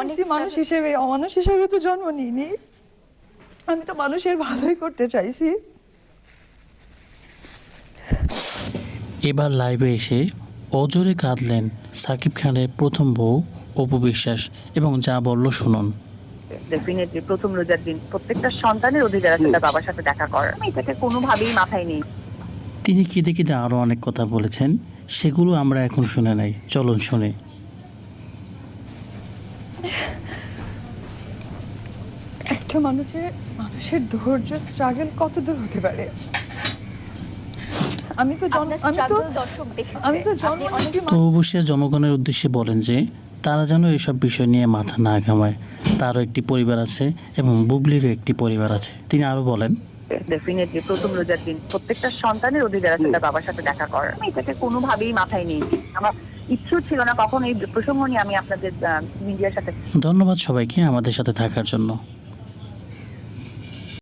অনেক মানুষ হিসেবে অমানুষ হিসেবে তো জন্ম নিইনি। আমি তো মানুষের ভালোই করতে চাইছি। এবার লাইভে এসে অজরে কাঁদলেন সাকিব খানের প্রথম বউ অপু বিশ্বাস এবং যা বলল শুনুন। ডেফিনেটলি প্রথম রোজার দিন প্রত্যেকটা সন্তানের অধিকার আছে তার বাবার সাথে দেখা করার। আমি এটাকে কোনোভাবেই মাথায় নেই তিনি কেঁদে কেঁদে আরও অনেক কথা বলেছেন সেগুলো আমরা এখন শুনে নাই। চলুন শুনে। একটা মানুষের মানুষের ধৈর্য স্ট্রাগল কত দূর হতে পারে? আমি তো আমি তো আমি তো জন্ম তো অবশ্যই জনগণের উদ্দেশ্যে বলেন যে তারা যেন এসব বিষয় নিয়ে মাথা না ঘামায়। তারও একটি পরিবার আছে এবং বুবলিরও একটি পরিবার আছে। তিনি আরও বলেন ডেফিনেটলি প্রথম রোজার দিন প্রত্যেকটা সন্তানের অধিকার আছে তার বাবার সাথে দেখা করার। আমি এটাকে কোনোভাবেই মাথায় নেই আমার ইচ্ছেও ছিল না, কখন এই প্রসঙ্গ নিয়ে আমি আপনাদের মিডিয়ার সাথে ধন্যবাদ সবাইকে আমাদের সাথে থাকার জন্য।